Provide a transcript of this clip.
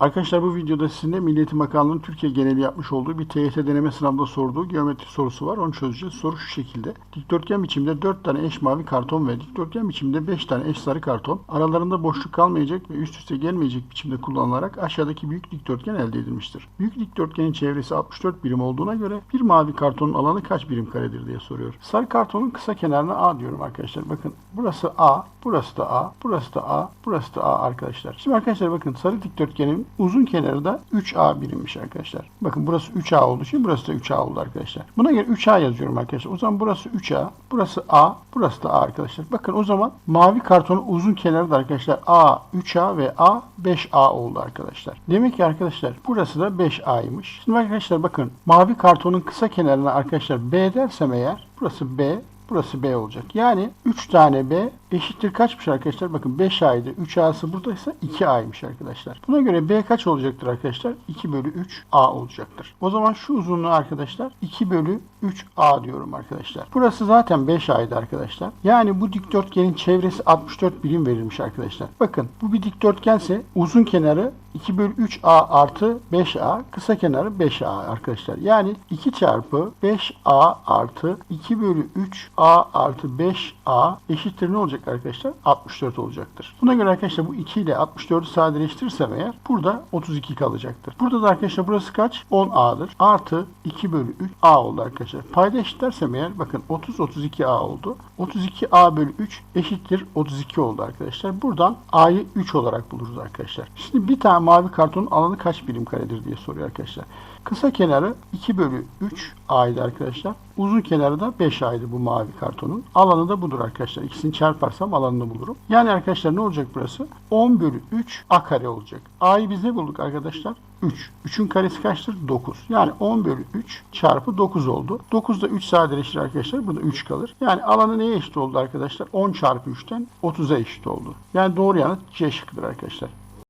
Arkadaşlar bu videoda sizinle Milli Eğitim Bakanlığı'nın Türkiye geneli yapmış olduğu bir TYT deneme sınavında sorduğu geometri sorusu var. Onu çözeceğiz. Soru şu şekilde. Dikdörtgen biçimde 4 tane eş mavi karton ve dikdörtgen biçimde 5 tane eş sarı karton aralarında boşluk kalmayacak ve üst üste gelmeyecek biçimde kullanılarak aşağıdaki büyük dikdörtgen elde edilmiştir. Büyük dikdörtgenin çevresi 64 birim olduğuna göre bir mavi kartonun alanı kaç birim karedir diye soruyor. Sarı kartonun kısa kenarına A diyorum arkadaşlar. Bakın burası A, burası da A, burası da A, burası da A arkadaşlar. Şimdi arkadaşlar bakın sarı dikdörtgenin uzun kenarı da 3A birimmiş arkadaşlar. Bakın burası 3A olduğu için burası da 3A oldu arkadaşlar. Buna göre 3A yazıyorum arkadaşlar. O zaman burası 3A, burası A, burası da A arkadaşlar. Bakın o zaman mavi kartonun uzun kenarı da arkadaşlar A 3A ve A 5A oldu arkadaşlar. Demek ki arkadaşlar burası da 5A'ymış. Şimdi arkadaşlar bakın mavi kartonun kısa kenarına arkadaşlar B dersem eğer burası B, Burası B olacak. Yani 3 tane B eşittir kaçmış arkadaşlar? Bakın 5A'ydı. 3A'sı buradaysa 2A'ymış arkadaşlar. Buna göre B kaç olacaktır arkadaşlar? 2 bölü 3 A olacaktır. O zaman şu uzunluğu arkadaşlar 2 bölü 3 A diyorum arkadaşlar. Burası zaten 5A'ydı arkadaşlar. Yani bu dikdörtgenin çevresi 64 birim verilmiş arkadaşlar. Bakın bu bir dikdörtgense uzun kenarı 2 bölü 3A artı 5A kısa kenarı 5A arkadaşlar. Yani 2 çarpı 5A artı 2 bölü 3A artı 5A eşittir ne olacak arkadaşlar? 64 olacaktır. Buna göre arkadaşlar bu 2 ile 64'ü sadeleştirirsem eğer burada 32 kalacaktır. Burada da arkadaşlar burası kaç? 10A'dır. Artı 2 bölü 3A oldu arkadaşlar. Payda eşitlersem eğer bakın 30 32A oldu. 32A bölü 3 eşittir 32 oldu arkadaşlar. Buradan A'yı 3 olarak buluruz arkadaşlar. Şimdi bir tane mavi kartonun alanı kaç birim karedir diye soruyor arkadaşlar. Kısa kenarı 2 bölü 3 A'ydı arkadaşlar. Uzun kenarı da 5 A'ydı bu mavi kartonun. Alanı da budur arkadaşlar. İkisini çarparsam alanını bulurum. Yani arkadaşlar ne olacak burası? 10 bölü 3 A kare olacak. A'yı biz ne bulduk arkadaşlar? 3. 3'ün karesi kaçtır? 9. Yani 10 bölü 3 çarpı 9 oldu. 9 da 3 sadeleşir arkadaşlar. Bu da 3 kalır. Yani alanı neye eşit oldu arkadaşlar? 10 çarpı 3'ten 30'a eşit oldu. Yani doğru yanıt C şıkkıdır arkadaşlar.